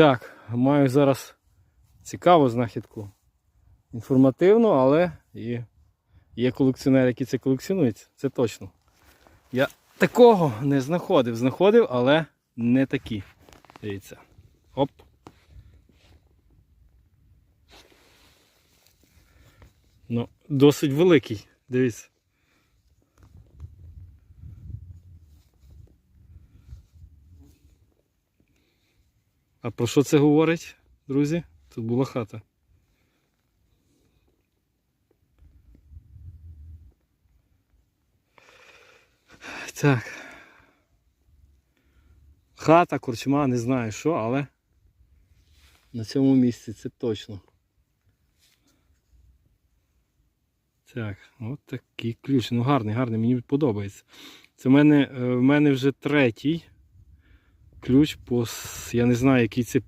Так, маю зараз цікаву знахідку. Інформативну, але і є колекціонери, які це колекціонують, це точно. Я такого не знаходив. Знаходив, але не такі. Дивіться. Оп. Ну, досить великий. Дивіться. А про що це говорить, друзі? Тут була хата. Так. Хата, корчма, не знаю що, але на цьому місці це точно. Так, от такий ключ. Ну гарний, гарний, мені подобається. Це в мене, е, в мене вже третій ключ по. Я не знаю, який це